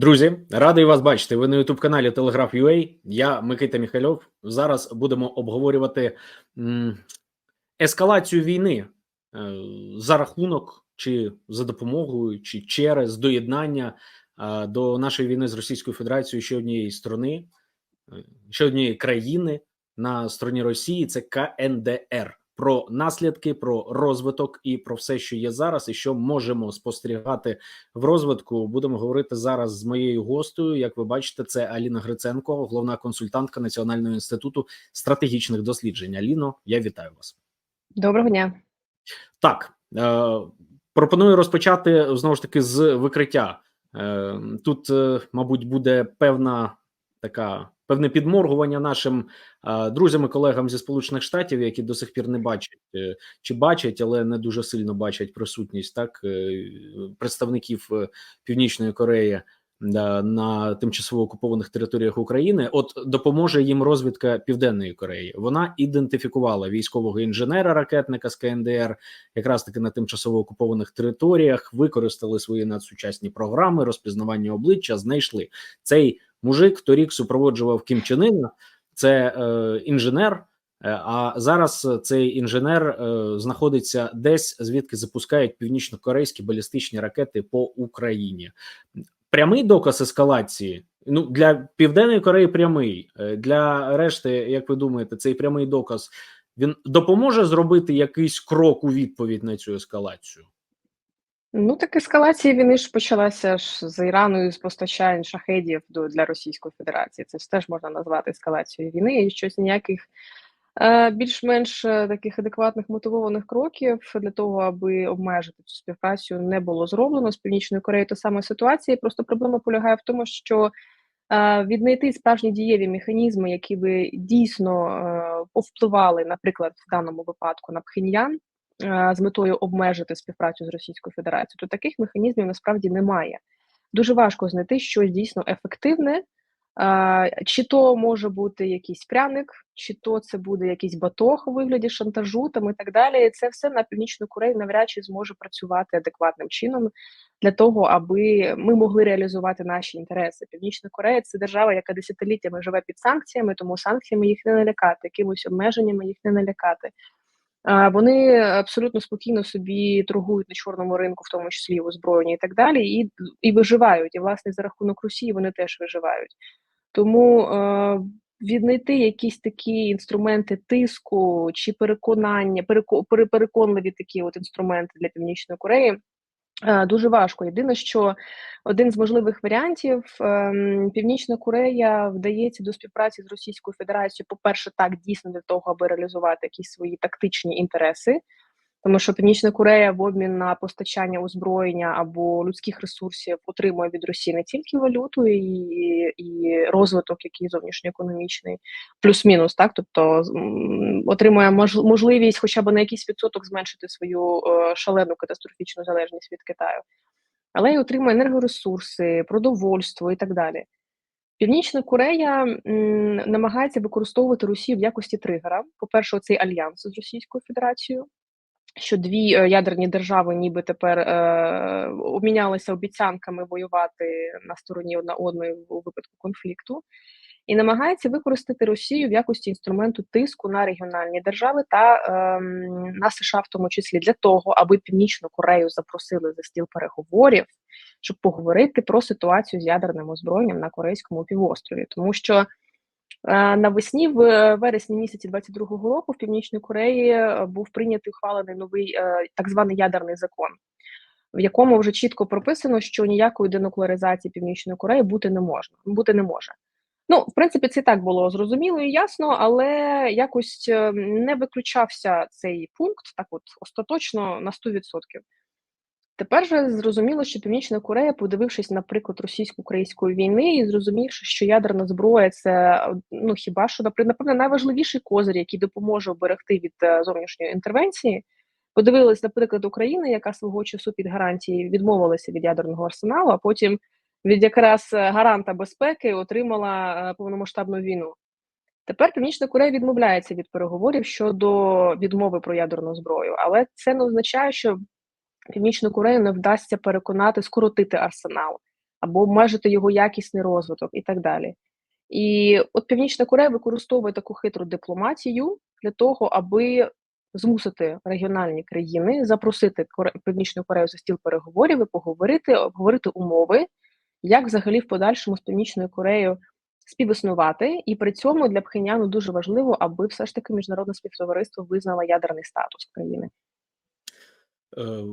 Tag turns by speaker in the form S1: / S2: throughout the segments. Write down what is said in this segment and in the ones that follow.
S1: Друзі, радий вас бачити. Ви на youtube каналі Telegraph.ua. Я Микита Міхальов. Зараз будемо обговорювати ескалацію війни е, за рахунок чи за допомогою, чи через доєднання е, до нашої війни з Російською Федерацією ще однієї сторони, е, ще однієї країни на стороні Росії. Це КНДР. Про наслідки, про розвиток і про все, що є зараз, і що можемо спостерігати в розвитку. Будемо говорити зараз з моєю гостею. Як ви бачите, це Аліна Гриценко, головна консультантка Національного інституту стратегічних досліджень. Аліно, я вітаю вас.
S2: Доброго дня.
S1: Так е, пропоную розпочати знову ж таки з викриття. Е, Тут, е, мабуть, буде певна така. Певне підморгування нашим друзям і колегам зі сполучених штатів, які до сих пір не бачать е, чи бачать, але не дуже сильно бачать присутність так е, представників е, Північної Кореї на тимчасово окупованих територіях України. От допоможе їм розвідка Південної Кореї. Вона ідентифікувала військового інженера ракетника з КНДР, якраз таки на тимчасово окупованих територіях, використали свої надсучасні програми розпізнавання обличчя, знайшли цей. Мужик торік супроводжував Кім Чен Іна, це е, інженер. Е, а зараз цей інженер е, знаходиться десь, звідки запускають північно-корейські балістичні ракети по Україні. Прямий доказ ескалації. Ну для південної Кореї прямий е, для решти, як ви думаєте, цей прямий доказ він допоможе зробити якийсь крок у відповідь на цю ескалацію.
S2: Ну, так ескалація війни ж почалася ж з Ірану і з постачань шахедів до для Російської Федерації. Це ж теж можна назвати ескалацією війни і щось ніяких е, більш-менш таких адекватних мотивованих кроків для того, аби обмежити цю співпрацю, не було зроблено з північною Кореєю. Та сама ситуація. Просто проблема полягає в тому, що е, віднайти справжні дієві механізми, які би дійсно е, повпливали, наприклад, в даному випадку на Пхеньян з метою обмежити співпрацю з Російською Федерацією, то таких механізмів насправді немає. Дуже важко знайти щось дійсно ефективне, чи то може бути якийсь пряник, чи то це буде якийсь батог у вигляді шантажу там і так далі. Це все на північну Корею навряд чи зможе працювати адекватним чином для того, аби ми могли реалізувати наші інтереси. Північна Корея це держава, яка десятиліттями живе під санкціями, тому санкціями їх не налякати, якимось обмеженнями їх не налякати. Вони абсолютно спокійно собі торгують на чорному ринку, в тому числі озброєння і так далі, і і виживають. І власне за рахунок Росії вони теж виживають. Тому е, віднайти якісь такі інструменти тиску чи переконання, переконливі такі от інструменти для північної Кореї. Е, дуже важко. Єдине, що один з можливих варіантів ем, Північна Корея вдається до співпраці з Російською Федерацією, по-перше, так дійсно для того, аби реалізувати якісь свої тактичні інтереси. Тому що Північна Корея в обмін на постачання озброєння або людських ресурсів отримує від Росії не тільки валюту і і розвиток, який зовнішньоекономічний, плюс-мінус, так тобто отримує можливість, хоча б на якийсь відсоток зменшити свою е, шалену катастрофічну залежність від Китаю, але й отримує енергоресурси, продовольство і так далі. Північна Корея м, намагається використовувати Росію в якості тригера. По перше, цей альянс з Російською Федерацією що дві е, ядерні держави, ніби тепер е, обмінялися обіцянками воювати на стороні одна одної у випадку конфлікту, і намагається використати Росію в якості інструменту тиску на регіональні держави та е, на США, в тому числі для того, аби Північну Корею запросили за стіл переговорів, щоб поговорити про ситуацію з ядерним озброєнням на Корейському півострові, тому що. Е, навесні, в е, вересні місяці 22-го року, в Північній Кореї е, був прийнятий ухвалений новий так званий ядерний закон, в якому вже чітко прописано, що ніякої денуклеаризації Північної Кореї бути не можна, бути не може. Ну, в принципі, це і так було зрозуміло і ясно, але якось не виключався цей пункт так, от остаточно на 100%. Тепер же зрозуміло, що Північна Корея, подивившись, наприклад, російсько-української війни, і зрозумівши, що ядерна зброя це ну хіба що напевне найважливіший козир, який допоможе оберегти від е, зовнішньої інтервенції. Подивилась, наприклад, Україна, яка свого часу під гарантії відмовилася від ядерного арсеналу, а потім від якраз е, гаранта безпеки отримала е, повномасштабну війну. Тепер Північна Корея відмовляється від переговорів щодо відмови про ядерну зброю, але це не означає, що Північну Корею не вдасться переконати скоротити арсенал. або обмежити його якісний розвиток і так далі. І от Північна Корея використовує таку хитру дипломатію для того, аби змусити регіональні країни запросити. Північну Корею за стіл переговорів і поговорити, обговорити умови, як взагалі в подальшому з Північною Кореєю співіснувати, і при цьому для Пхеняну дуже важливо, аби все ж таки міжнародне співтовариство визнало ядерний статус країни.
S1: Е,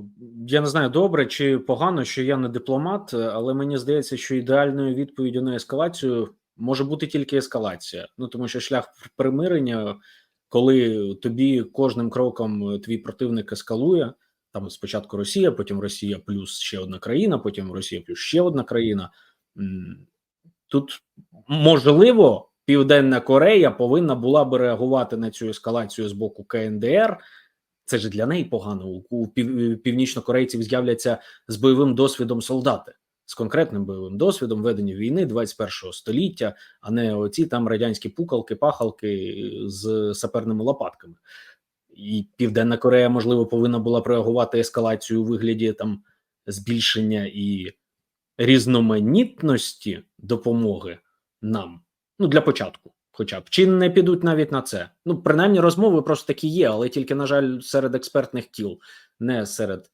S1: я не знаю, добре чи погано, що я не дипломат, але мені здається, що ідеальною відповіддю на ескалацію може бути тільки ескалація. Ну тому що шлях примирення, коли тобі кожним кроком твій противник ескалує. Там спочатку Росія, потім Росія плюс ще одна країна, потім Росія плюс ще одна країна. Тут можливо Південна Корея повинна була би реагувати на цю ескалацію з боку КНДР. Це ж для неї погано. У пів, північнокорейців з'являться з бойовим досвідом солдати, з конкретним бойовим досвідом ведення війни 21-го століття, а не оці там радянські пукалки, пахалки з саперними лопатками. І Південна Корея, можливо, повинна була реагувати ескалацію у вигляді там збільшення і різноманітності допомоги нам. Ну для початку, хоча б чи не підуть навіть на це. Ну, принаймні, розмови просто такі є, але тільки, на жаль, серед експертних кіл, не серед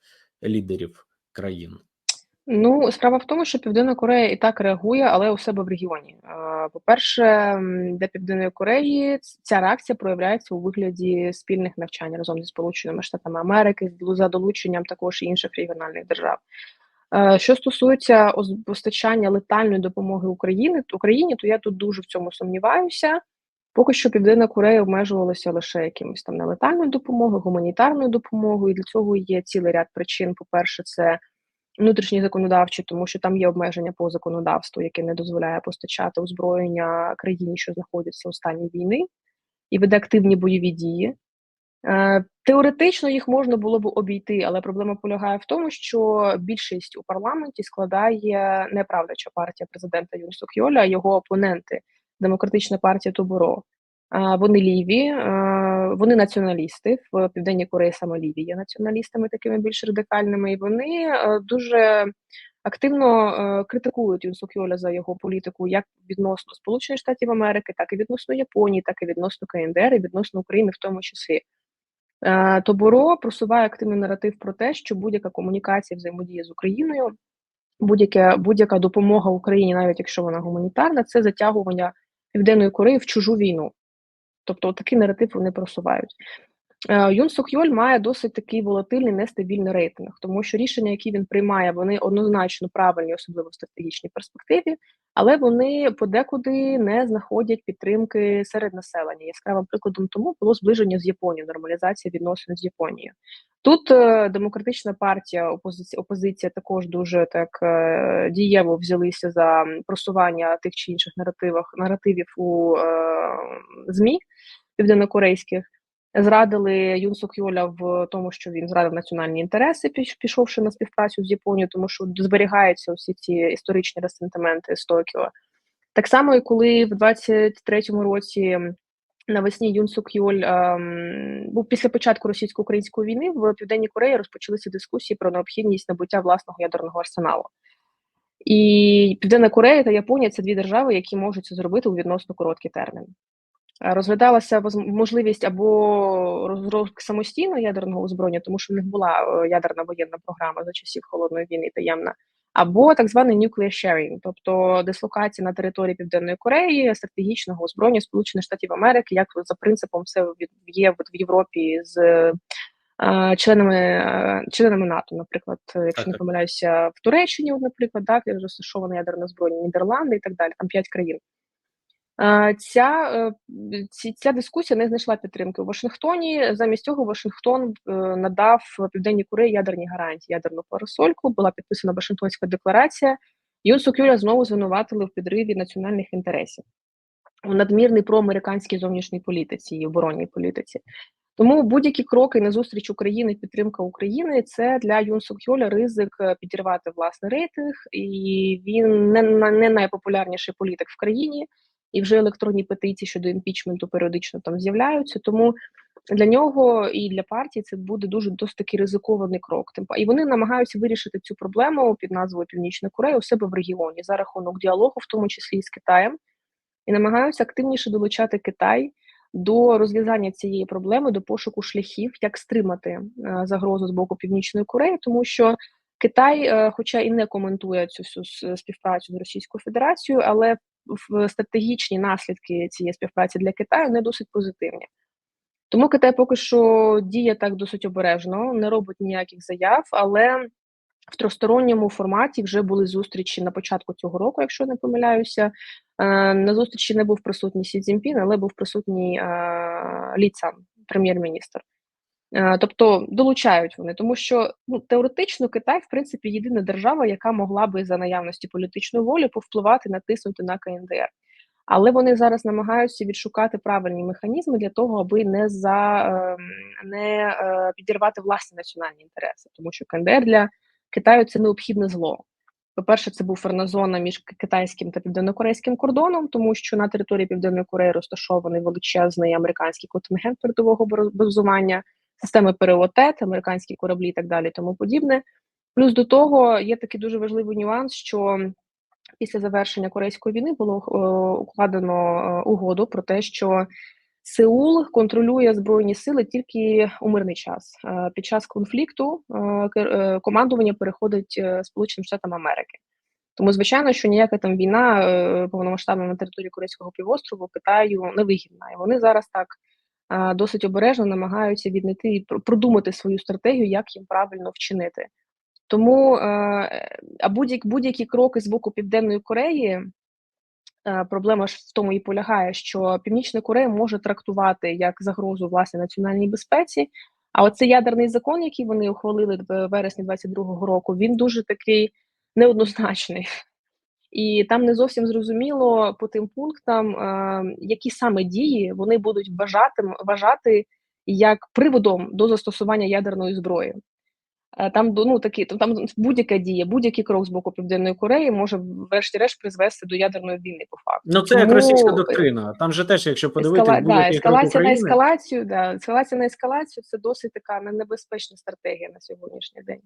S1: лідерів країн.
S2: Ну, справа в тому, що Південна Корея і так реагує, але у себе в регіоні. По-перше, для Південної Кореї ця реакція проявляється у вигляді спільних навчань разом зі Сполученими Штатами Америки, за долученням також інших регіональних держав. Що стосується постачання летальної допомоги Україні, Україні, то я тут дуже в цьому сумніваюся. Поки що Південна Корея обмежувалася лише якимось там нелетальною допомогою, гуманітарною допомогою, і для цього є цілий ряд причин. По-перше, це внутрішні законодавчі, тому що там є обмеження по законодавству, яке не дозволяє постачати озброєння країні, що знаходиться у стані війни, і веде активні бойові дії. Е, теоретично їх можна було б обійти, але проблема полягає в тому, що більшість у парламенті складає неправдача партія президента Юн Сук Йоля, його опоненти демократична партія Тоборо. Вони ліві, вони націоналісти в південній Кореї саме ліві є націоналістами, такими більш радикальними, і вони е, дуже активно е, критикують Юн Сук Йоля за його політику як відносно Сполучених Штатів Америки, так і відносно Японії, так і відносно КНДР, і відносно України, в тому числі. Е, Тоборо просуває активний наратив про те, що будь-яка комунікація взаємодія з Україною, будь-яка будь-яка допомога Україні, навіть якщо вона гуманітарна, це затягування Південної Кореї в чужу війну. Тобто такий наратив вони просувають. Е, Юн Сук Йоль має досить такий волатильний, нестабільний рейтинг, тому що рішення, які він приймає, вони однозначно правильні, особливо в стратегічній перспективі, але вони подекуди не знаходять підтримки серед населення. Яскравим прикладом тому було зближення з Японією, нормалізація відносин з Японією. Тут е, демократична партія, опозиція опозиція також дуже так е, дієво взялися за просування тих чи інших наративів у е, змі південнокорейських зрадили Юн Сук Йоля в тому, що він зрадив національні інтереси, пішовши на співпрацю з Японією, тому що зберігаються усі ці історичні ресентименти з Токіо. Так само, і коли в 23-му році навесні Юн Сук Йоль ем, був після початку російсько-української війни в південній Кореї розпочалися дискусії про необхідність набуття власного ядерного арсеналу. І Південна Корея та Японія це дві держави, які можуть це зробити у відносно короткий термін. Розглядалася можливість або розробки самостійного ядерного озброєння, тому що в них була е, ядерна воєнна програма за часів холодної війни таємна, або так званий nuclear sharing, тобто дислокація на території Південної Кореї стратегічного озброєння Сполучених Штатів Америки, як за принципом все є в Європі з е, членами е, членами НАТО, наприклад, якщо не помиляюся, в Туреччині, наприклад, так розташоване ядерне збройня Нідерланди і так далі, там п'ять країн. Ця е, ця дискусія не знайшла підтримки у Вашингтоні. Замість цього Вашингтон е, надав Південній Кореї ядерні гарантії, ядерну парасольку. Була підписана Вашингтонська декларація. Юн Сукюля знову звинуватили в підриві національних інтересів у надмірній проамериканській зовнішній політиці і оборонній політиці. Тому будь-які кроки на зустріч України, підтримка України це для Юн Сукюля ризик е, підірвати власний рейтинг, і він не не найпопулярніший політик в країні і вже електронні петиції щодо імпічменту періодично там з'являються. Тому для нього і для партії це буде дуже досить такий ризикований крок. Тим і вони намагаються вирішити цю проблему під назвою Північна Корея у себе в регіоні за рахунок діалогу, в тому числі і з Китаєм, і намагаються активніше долучати Китай до розв'язання цієї проблеми, до пошуку шляхів, як стримати е, загрозу з боку Північної Кореї, тому що Китай, е, хоча і не коментує цю всю співпрацю з Російською Федерацією, але стратегічні наслідки цієї співпраці для Китаю не досить позитивні. Тому Китай поки що діє так досить обережно, не робить ніяких заяв, але в тристоронньому форматі вже були зустрічі на початку цього року, якщо не помиляюся. Е, На зустрічі не був присутній Сі Цзіньпін, але був присутній е, Лі Цан, прем'єр-міністр. Е, Тобто долучають вони, тому що ну, теоретично Китай, в принципі, єдина держава, яка могла би за наявності політичної волі повпливати, натиснути на КНДР. Але вони зараз намагаються відшукати правильні механізми для того, аби не за ем, не е, підірвати власні національні інтереси, тому що КНДР для Китаю це необхідне зло. По-перше, це буферна зона між китайським та південнокорейським кордоном, тому що на території Південної Кореї розташований величезний американський контингент передового базування, системи ПРОТЕТ, американські кораблі і так далі, тому подібне. Плюс до того є такий дуже важливий нюанс, що після завершення Корейської війни було е, укладено е, угоду про те, що Сеул контролює збройні сили тільки у мирний час. Е, Під час конфлікту командування переходить Сполученим Штатам Америки. Тому, звичайно, що ніяка там війна повномасштабна на території Корейського півострову Китаю не вигідна. І вони зараз так досить обережно намагаються віднайти і продумати свою стратегію, як їм правильно вчинити. Тому е, а будь-які кроки з боку Південної Кореї. е, Проблема ж в тому і полягає, що Північна Корея може трактувати як загрозу власне національній безпеці. А оцей ядерний закон, який вони ухвалили в вересні 22-го року, він дуже такий неоднозначний. І там не зовсім зрозуміло по тим пунктам, е, які саме дії вони будуть вважати, вважати як приводом до застосування ядерної зброї. Е, Там ну такі там, будь-яка дія, будь-який крок з боку Південної Кореї може врешті-решт призвести до ядерної війни по факту.
S1: Ну це як російська доктрина. Там же теж, якщо подивитися,
S2: Ескала... Да, ескалація на ескалацію, да, ескалація на ескалацію це досить така небезпечна стратегія на сьогоднішній день.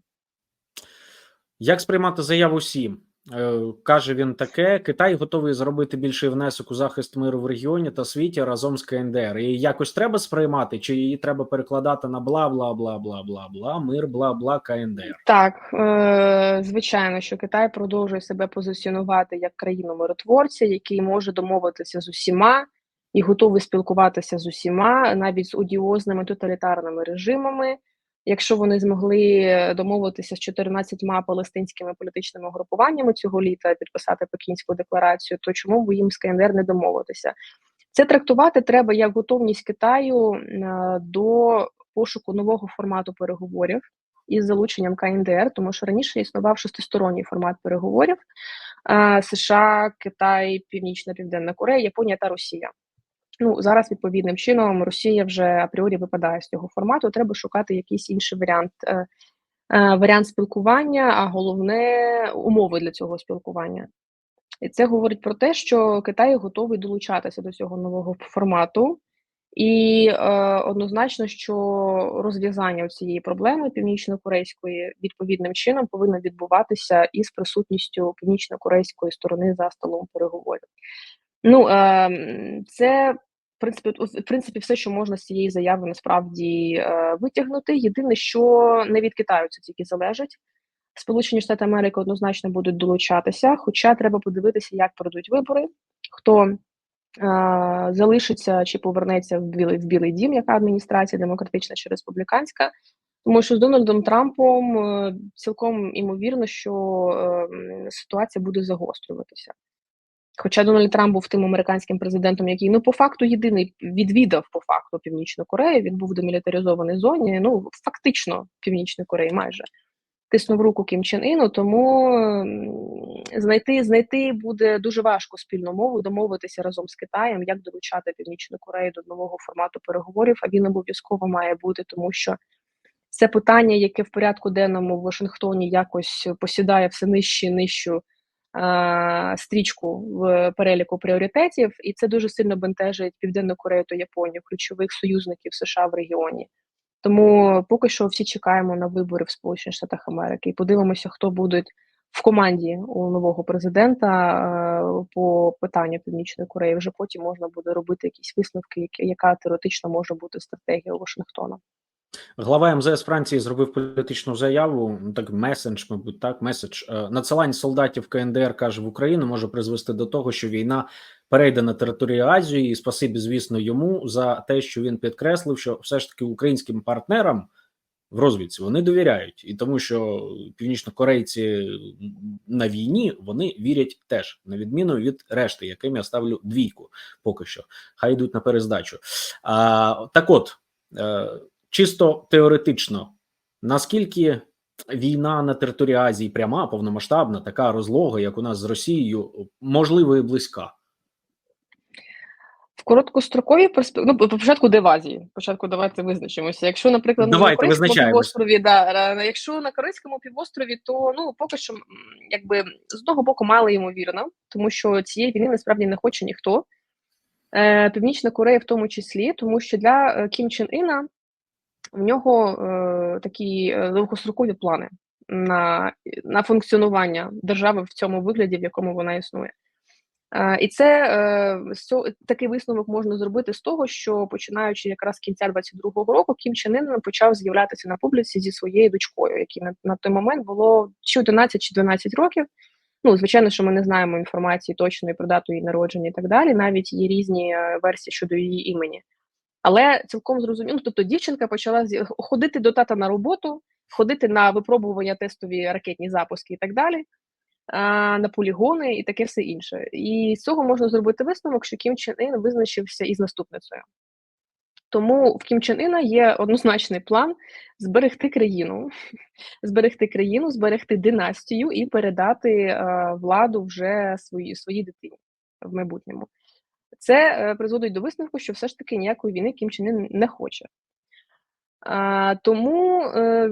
S1: Як сприймати заяву Сі? Е, Каже він таке: Китай готовий зробити більший внесок у захист миру в регіоні та світі разом з КНДР. І якось треба сприймати, чи її треба перекладати на бла бла бла бла бла бла мир, бла бла КНДР.
S2: Так, е, звичайно, що Китай продовжує себе позиціонувати як країну миротворця, який може домовитися з усіма і готовий спілкуватися з усіма, навіть з одіозними тоталітарними режимами. Якщо вони змогли домовитися з 14 палестинськими політичними групуваннями цього літа, підписати Пекінську декларацію, то чому б їм з КНДР не домовитися? Це трактувати треба як готовність Китаю е, до пошуку нового формату переговорів із залученням КНДР, тому що раніше існував шестисторонній формат переговорів е, США, Китай, Північна Південна Корея, Японія та Росія. Ну зараз відповідним чином Росія вже апріорі випадає з цього формату. Треба шукати якийсь інший варіант. е, е, Варіант спілкування, а головне умови для цього спілкування. І це говорить про те, що Китай готовий долучатися до цього нового формату, і е, однозначно, що розв'язання цієї проблеми північно-корейської відповідним чином повинно відбуватися із присутністю північно-корейської сторони за столом переговорів. Ну е, це в принципі, в принципі, все, що можна з цієї заяви насправді е, витягнути. Єдине, що не від Китаю це тільки залежить. Сполучені Штати Америки однозначно будуть долучатися, хоча треба подивитися, як пройдуть вибори, хто е, залишиться чи повернеться в білий в білий дім, яка адміністрація демократична чи республіканська. Тому що з Дональдом Трампом е, цілком імовірно, що е, ситуація буде загострюватися. Хоча Дональд Трамп був тим американським президентом, який ну по факту єдиний відвідав по факту Північну Корею. Він був в демілітаризованій зоні. Ну фактично Північної Кореї майже тиснув руку Кім Чен Іну, тому знайти знайти буде дуже важко спільну мову, домовитися разом з Китаєм, як долучати Північну Корею до нового формату переговорів. А він обов'язково має бути, тому що це питання, яке в порядку денному в Вашингтоні якось посідає все нижче і нижчу стрічку в переліку пріоритетів, і це дуже сильно бентежить Південну Корею та Японію, ключових союзників США в регіоні. Тому поки що всі чекаємо на вибори в Сполучених Штатах Америки і подивимося, хто буде в команді у нового президента е, по питанню Північної Кореї. Вже потім можна буде робити якісь висновки, яка теоретично може бути стратегія Вашингтона.
S1: Глава МЗС Франції зробив політичну заяву. ну, Так меседж, мабуть, так меседж Е, надсилання солдатів КНДР каже в Україну може призвести до того, що війна перейде на територію Азії. І спасибі, звісно, йому за те, що він підкреслив, що все ж таки українським партнерам в розвідці вони довіряють, і тому, що північнокорейці на війні вони вірять теж, на відміну від решти, яким я ставлю двійку. Поки що хай йдуть на перездачу. А, Так, от е, чисто теоретично, наскільки війна на території Азії пряма, повномасштабна, така розлога, як у нас з Росією, можливо і близька.
S2: В короткостроковій перспективі, ну, по початку де в Азії. Спочатку давайте визначимося. Якщо, наприклад,
S1: Давайте,
S2: на Корейському півострові, да, якщо на Корейському півострові, то ну поки що, якби з одного боку мало ймовірно, тому що цієї війни насправді не хоче ніхто. Е, Північна Корея в тому числі, тому що для е, Кім Чен Іна в нього е, такі е, довгострокові плани на, на функціонування держави в цьому вигляді, в якому вона існує. Е, І це е, такий висновок можна зробити з того, що починаючи якраз з кінця 22-го року, Кім Чен Ын почав з'являтися на публіці зі своєю дочкою, якій на, на той момент було чи 11, чи 12 років. Ну, звичайно, що ми не знаємо інформації точної про дату її народження і так далі. Навіть є різні е, версії щодо її імені. Але цілком зрозуміло, тобто дівчинка почала ходити до тата на роботу, ходити на випробування тестові ракетні запуски і так далі на полігони і таке все інше. І з цього можна зробити висновок, що Кім Чен Ін визначився із наступницею. Тому в Кім Чен Іна є однозначний план зберегти країну, зберегти країну, зберегти династію і передати владу вже своїй своїй дитині в майбутньому. Це е, призводить до висновку, що все ж таки ніякої війни Кім Чен Ін не хоче. А, тому е,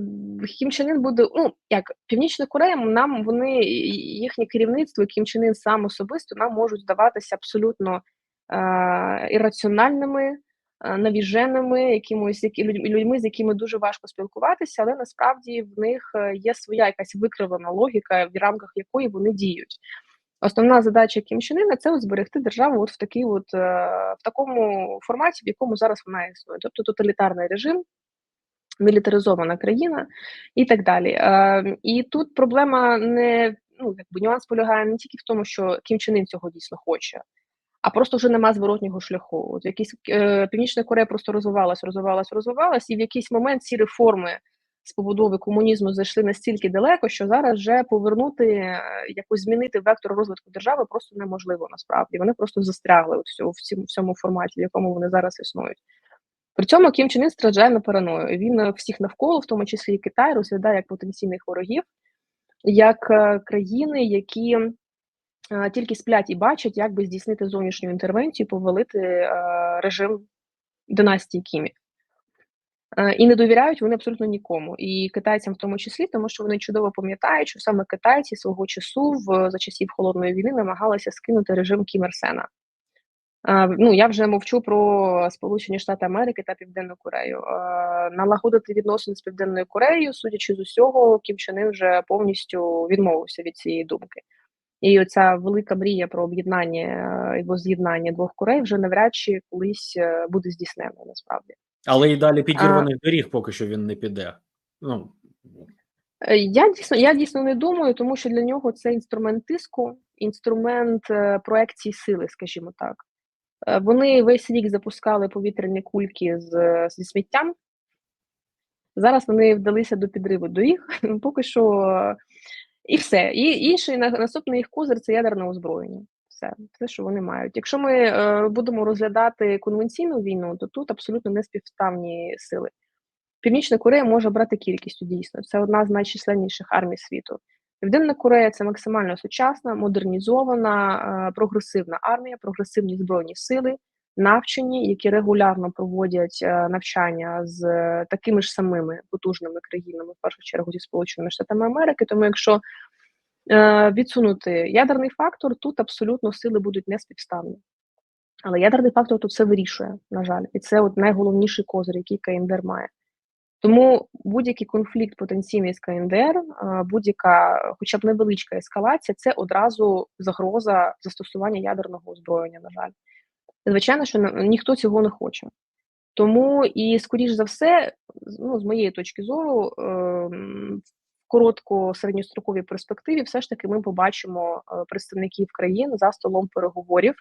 S2: Кім Чен Ін буде, ну як Північна Корея, нам вони їхнє керівництво, і Кім Чен Ін сам особисто нам можуть здаватися абсолютно е, ірраціональними, е, навіженими, якимось які людьми, з якими дуже важко спілкуватися, але насправді в них е, є своя якась викривлена логіка, в рамках якої вони діють. Основна задача Кім це от зберегти державу от в такій, от е, в такому форматі, в якому зараз вона існує, тобто тоталітарний режим мілітаризована країна і так далі. Е, і тут проблема не ну якби нюанс полягає не тільки в тому, що Кім Чен Ін цього дійсно хоче, а просто вже нема зворотнього шляху. От якийсь е, Північна Корея просто розвивалась, розвивалась, розвивалась, і в якийсь момент ці реформи з побудови комунізму зайшли настільки далеко, що зараз вже повернути е, якось змінити вектор розвитку держави просто неможливо насправді. Вони просто застрягли в цьому, в цьому, форматі, в якому вони зараз існують. При цьому Кім Чен Ін страждає на параною. Він е, всіх навколо, в тому числі і Китай, розглядає як потенційних ворогів, як е, країни, які тільки сплять і бачать, як би здійснити зовнішню інтервенцію, повалити режим династії Кімі. Е, І не довіряють вони абсолютно нікому, і китайцям в тому числі, тому що вони чудово пам'ятають, що саме китайці свого часу в за часів холодної війни намагалися скинути режим Кім Ір Сена. Е, Ну я вже мовчу про Сполучені Штати Америки та Південну Корею. Е, Налагодити відносини з Південною Кореєю, судячи з усього, Кім Чен Ын вже повністю відмовився від цієї думки. І оця велика мрія про об'єднання е, або з'єднання двох Корей вже навряд чи колись е, буде здійснена насправді.
S1: Але і далі підірваних доріг поки що він не піде. Ну
S2: Е, Я дійсно, я дійсно не думаю, тому що для нього це інструмент тиску, інструмент е, проекції сили, скажімо так. Е, Вони весь рік запускали повітряні кульки з, зі сміттям. Зараз вони вдалися до підриву доріг. Поки що і все. І інший наступний їх козир це ядерне озброєння. Все, все, що вони мають. Якщо ми е, будемо розглядати конвенційну війну, то тут абсолютно неспівставні сили. Північна Корея може брати кількістю дійсно. Це одна з найчисленніших армій світу. Південна Корея це максимально сучасна, модернізована, е, прогресивна армія, прогресивні збройні сили, навчені, які регулярно проводять е, навчання з е, такими ж самими потужними країнами, в першу чергу зі Сполученими Штатами Америки. Тому, якщо відсунути ядерний фактор, тут абсолютно сили будуть неспівставні. Але ядерний фактор тут все вирішує, на жаль, і це от найголовніший козир, який КНДР має. Тому будь-який конфлікт потенційний з КНДР, е, будь-яка, хоча б невеличка ескалація, це одразу загроза застосування ядерного озброєння. На жаль, звичайно, що ніхто цього не хоче. Тому і, скоріш за все, ну, з моєї точки зору, ем, коротко-середньостроковій перспективі, все ж таки, ми побачимо е, представників країн за столом переговорів.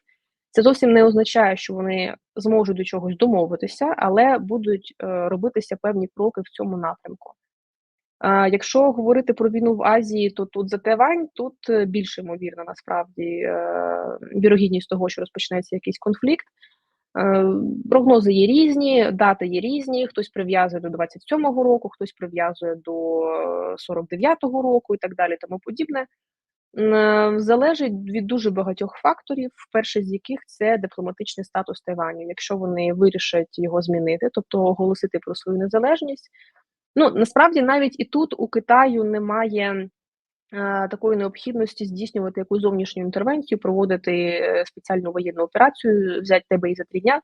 S2: Це зовсім не означає, що вони зможуть до чогось домовитися, але будуть е, робитися певні кроки в цьому напрямку. Якщо говорити про війну в Азії, то тут за Тайвань тут е, більш ймовірно насправді е, вірогідність того, що розпочнеться якийсь конфлікт. Е, прогнози є різні, дати є різні. Хтось прив'язує до 27-го року, хтось прив'язує до 49-го року і так далі, тому подібне. Е, залежить від дуже багатьох факторів, перший з яких це дипломатичний статус Тайваню. Якщо вони вирішать його змінити, тобто оголосити про свою незалежність. Ну насправді навіть і тут у Китаю немає е, такої необхідності здійснювати якусь зовнішню інтервенцію, проводити е, спеціальну воєнну операцію, взяти тебе і за три дня.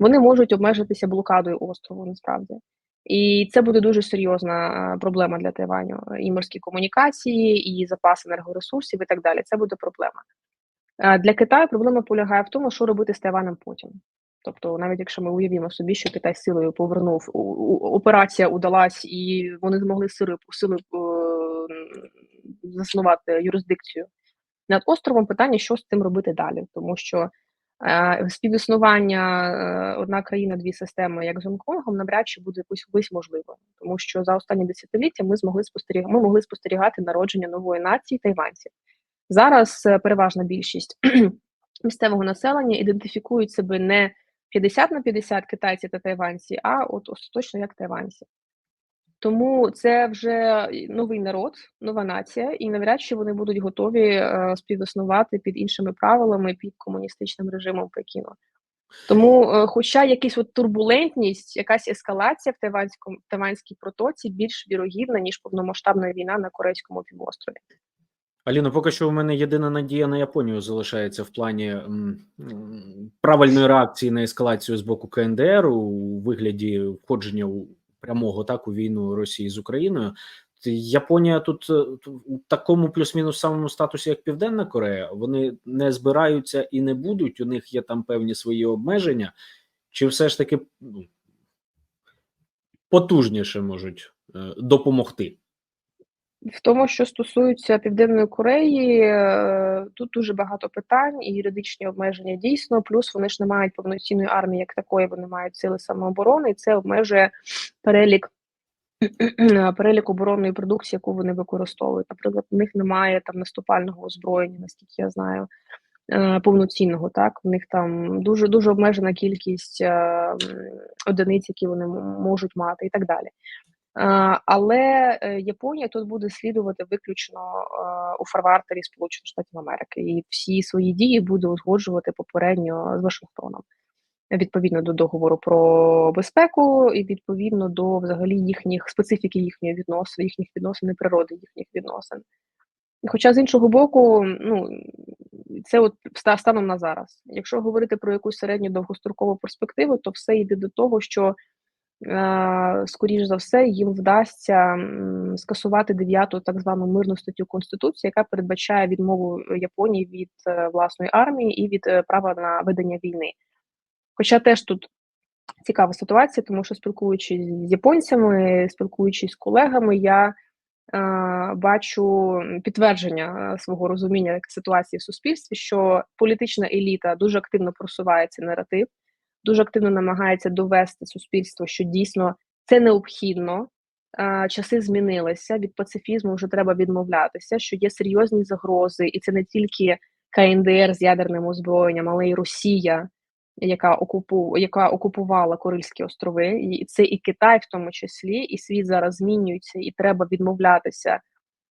S2: Вони можуть обмежитися блокадою острову насправді. І це буде дуже серйозна проблема для Тайваню. І морські комунікації, і запас енергоресурсів, і так далі. Це буде проблема. Для Китаю проблема полягає в тому, що робити з Тайванем потім. Тобто, навіть якщо ми уявімо собі, що Китай силою повернув, операція удалась, і вони змогли силою силою заснувати юрисдикцію над островом, питання, що з цим робити далі, тому що Е, співіснування е, одна країна, дві системи, як з Гонконгом, навряд чи буде якось колись можливо, тому що за останні десятиліття ми змогли спостерігати, ми могли спостерігати народження нової нації тайванців. Зараз е, переважна більшість місцевого населення ідентифікують себе не 50 на 50 китайці та тайванці, а от остаточно як тайванці. Тому це вже новий народ, нова нація, і навряд чи вони будуть готові е, співіснувати під іншими правилами, під комуністичним режимом Пекіну. Тому, е, хоча якась от турбулентність, якась ескалація в Тайванському Тайванській протоці більш вірогідна, ніж повномасштабна війна на Корейському півострові.
S1: Аліно, поки що у мене єдина надія на Японію залишається в плані правильної реакції на ескалацію з боку КНДР у вигляді входження у прямого так у війну Росії з Україною. Японія тут е, у такому плюс-мінус самому статусі, як Південна Корея, вони не збираються і не будуть. У них є там певні свої обмеження, чи все ж таки ну, потужніше можуть е, допомогти.
S2: В тому, що стосується Південної Кореї, е, тут дуже багато питань і юридичні обмеження дійсно. Плюс вони ж не мають повноцінної армії, як такої, вони мають сили самооборони, і це обмежує перелік перелік оборонної продукції, яку вони використовують. Наприклад, у них немає там наступального озброєння, наскільки я знаю, е, повноцінного. Так, у них там дуже дуже обмежена кількість е, одиниць, які вони можуть мати, і так далі. Але е, Японія тут буде слідувати виключно у фарвартері Сполучених Штатів Америки, і всі свої дії буде узгоджувати попередньо з Вашингтоном. Відповідно до договору про безпеку, і відповідно до взагалі їхніх специфіки їхньої відносин, їхніх відносин і природи їхніх відносин. Хоча з іншого боку, ну це от станом на зараз. Якщо говорити про якусь середню довгострокову перспективу, то все йде до того, що Е, скоріш за все, їм вдасться скасувати дев'яту так звану мирну статтю Конституції, яка передбачає відмову Японії від е, власної армії і від е, права на ведення війни. Хоча теж тут цікава ситуація, тому що спілкуючись з японцями, спілкуючись з колегами, я бачу підтвердження свого розуміння ситуації в суспільстві, що політична еліта дуже активно просуває цей наратив дуже активно намагається довести суспільство, що дійсно це необхідно. Часи змінилися від пацифізму. Вже треба відмовлятися, що є серйозні загрози, і це не тільки КНДР з ядерним озброєнням, але й Росія, яка окупу, яка окупувала Корильські острови, і це і Китай, в тому числі, і світ зараз змінюється, і треба відмовлятися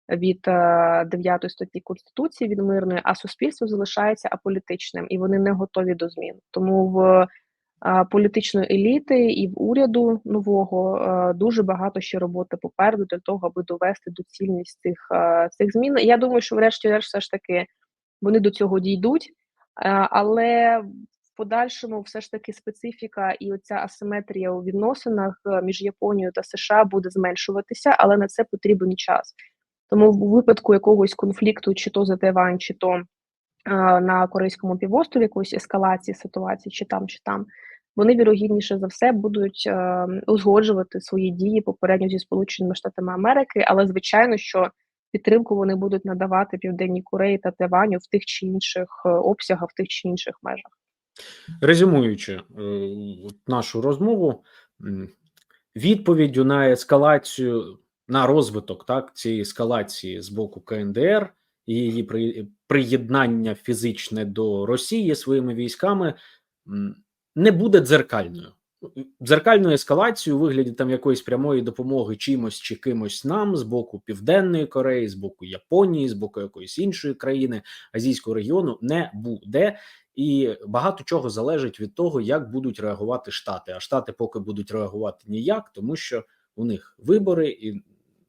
S2: від 9 статті конституції від мирної, а суспільство залишається аполітичним і вони не готові до змін. Тому в політичної еліти і в уряду нового дуже багато ще роботи попереду для того, аби довести доцільність цих, цих змін. Я думаю, що врешті-решт все ж таки вони до цього дійдуть, але в подальшому все ж таки специфіка і оця асиметрія у відносинах е, між Японією та США буде зменшуватися, але на це потрібен час. Тому в випадку якогось конфлікту, чи то за Тайвань, чи то на Корейському півострові, якоїсь ескалації ситуації, чи там, чи там, вони вірогідніше за все будуть е, узгоджувати свої дії попередньо зі Сполученими Штатами Америки, але звичайно, що підтримку вони будуть надавати Південній Кореї та Тайваню в тих чи інших е, обсягах, в тих чи інших межах.
S1: Резюмуючи е, нашу розмову, відповіддю на ескалацію, на розвиток так цієї ескалації з боку КНДР і її при- приєднання фізичне до Росії своїми військами не буде дзеркальною. Дзеркальну ескалацію у вигляді там якоїсь прямої допомоги чимось чи кимось нам з боку Південної Кореї, з боку Японії, з боку якоїсь іншої країни азійського регіону не буде. І багато чого залежить від того, як будуть реагувати штати. А штати поки будуть реагувати ніяк, тому що у них вибори, і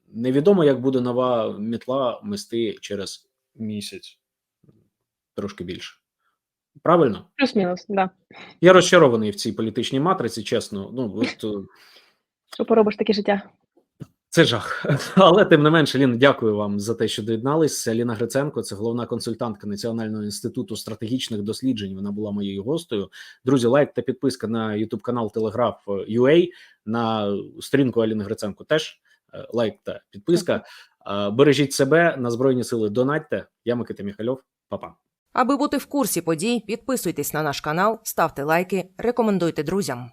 S1: невідомо, як буде нова мітла мести через місяць, трошки більше. Правильно?
S2: Плюс-мінус, да.
S1: Я розчарований в цій політичній матриці, чесно. Ну от е,
S2: Що поробиш таке життя?
S1: це жах. Але тим не менше, Ліна, дякую вам за те, що доєднались. Ліна Гриценко, це головна консультантка Національного інституту стратегічних досліджень. Вона була моєю гостею. Друзі, лайк та підписка на Ютуб канал Телеграф UA, на сторінку Аліни Гриценко. Теж е, лайк та підписка. Бережіть себе на збройні сили. Донатьте. Я Микита Міхальов. Па-па.
S3: Аби бути в курсі подій, підписуйтесь на наш канал, ставте лайки, рекомендуйте друзям.